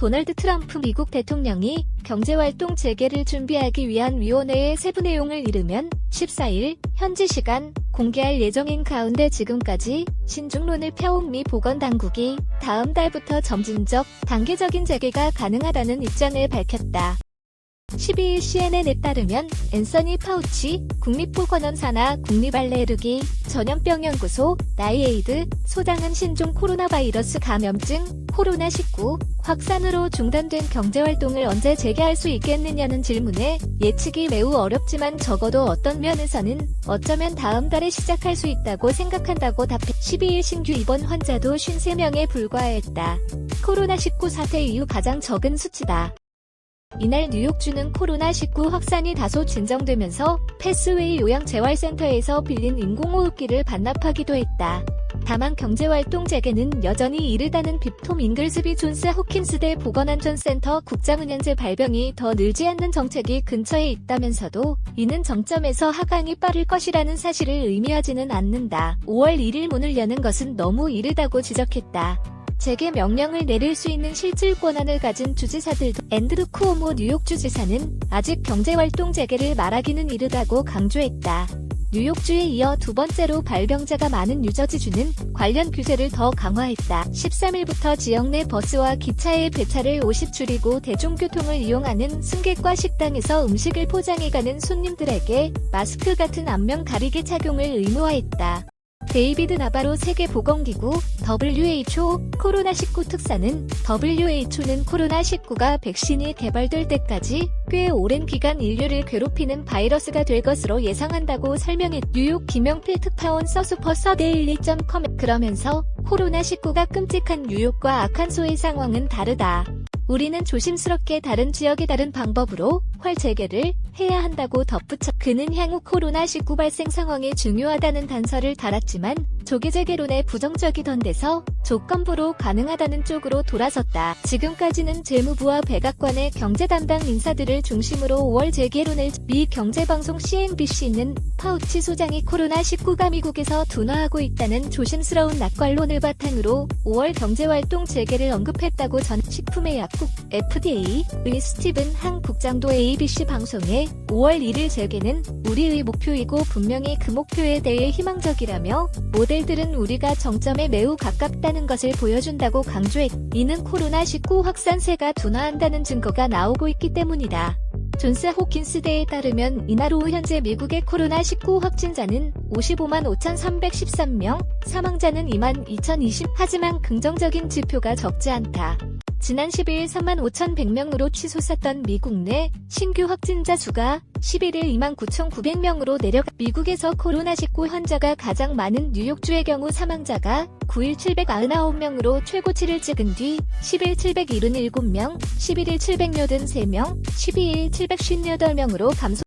도널드 트럼프 미국 대통령이 경제활동 재개를 준비하기 위한 위원회의 세부 내용을 이르면 14일 현지 시간 공개할 예정인 가운데 지금까지 신중론을 펴온 미 보건당국이 다음 달부터 점진적, 단계적인 재개가 가능하다는 입장을 밝혔다. 12일 CNN에 따르면 앤서니 파우치 국립보건원사나 국립알레르기 전염병연구소 나이에이드 소장은 신종 코로나 바이러스 감염증 코로나19 확산으로 중단된 경제활동을 언제 재개할 수 있겠느냐는 질문에 예측이 매우 어렵지만 적어도 어떤 면에서는 어쩌면 다음 달에 시작할 수 있다고 생각한다고 답해 12일 신규 입원 환자도 53명에 불과했다. 코로나19 사태 이후 가장 적은 수치다. 이날 뉴욕주는 코로나19 확산이 다소 진정되면서 패스웨이 요양재활센터에서 빌린 인공호흡기를 반납하기도 했다. 다만 경제활동 재개는 여전히 이르다는 빅톰 잉글스비 존스 호킨스 대 보건안전센터 국장은행제 발병이 더 늘지 않는 정책이 근처에 있다면서도 이는 정점에서 하강이 빠를 것이라는 사실을 의미하지는 않는다. 5월 1일 문을 여는 것은 너무 이르다고 지적했다. 재개 명령을 내릴 수 있는 실질 권한을 가진 주지사들도 앤드루 쿠오모 뉴욕 주지사는 아직 경제활동 재개를 말하기는 이르다고 강조했다. 뉴욕주에 이어 두 번째로 발병자가 많은 뉴저지주는 관련 규제를 더 강화했다. 13일부터 지역 내 버스와 기차의 배차를 50 줄이고 대중교통을 이용하는 승객과 식당에서 음식을 포장해 가는 손님들에게 마스크 같은 안면 가리개 착용을 의무화했다. 데이비드 나바로 세계보건기구 WHO 코로나19 특사는 WHO는 코로나19가 백신이 개발될 때까지 꽤 오랜 기간 인류를 괴롭히는 바이러스가 될 것으로 예상한다고 설명했. 뉴욕 김영필 특파원 서수퍼 서데일리.com 그러면서 코로나19가 끔찍한 뉴욕과 아칸소의 상황은 다르다. 우리는 조심스럽게 다른 지역의 다른 방법으로 활 재개를 해야 한다고 덧붙여 그는 향후 코로나19 발생 상황이 중요하다는 단서를 달았지만 조기 재개론에 부정적이던 데서 조건부로 가능하다는 쪽으로 돌아섰다. 지금까지는 재무부와 백악관의 경제 담당 인사들을 중심으로 5월 재개론을 미 경제방송 CNBC는 파우치 소장이 코로나19가 미국에서 둔화하고 있다는 조심스러운 낙관론을 바탕으로 5월 경제활동 재개를 언급했다고 전 식품의 약국 FDA의 스티븐 항 국장도 ABC 방송에 5월 1일 재개는 우리의 목표이고 분명히 그 목표에 대해 희망적이라며 모델 들은 우리가 정점에 매우 가깝다는 것을 보여준다고 강조했. 이는 코로나19 확산세가 둔화한다는 증거가 나오고 있기 때문이다. 존스 호킨스대에 따르면 이날 오후 현재 미국의 코로나19 확진자는 55만 5,313명, 사망자는 2만 2,020. 하지만 긍정적인 지표가 적지 않다. 지난 10일 3만 5,100명으로 치솟았던 미국 내 신규 확진자 수가 11일 2만 9,900명으로 내려가 미국에서 코로나19 환자가 가장 많은 뉴욕주의 경우 사망자가 9일 799명으로 최고치를 찍은 뒤 10일 777명, 11일 783명, 12일 758명으로 감소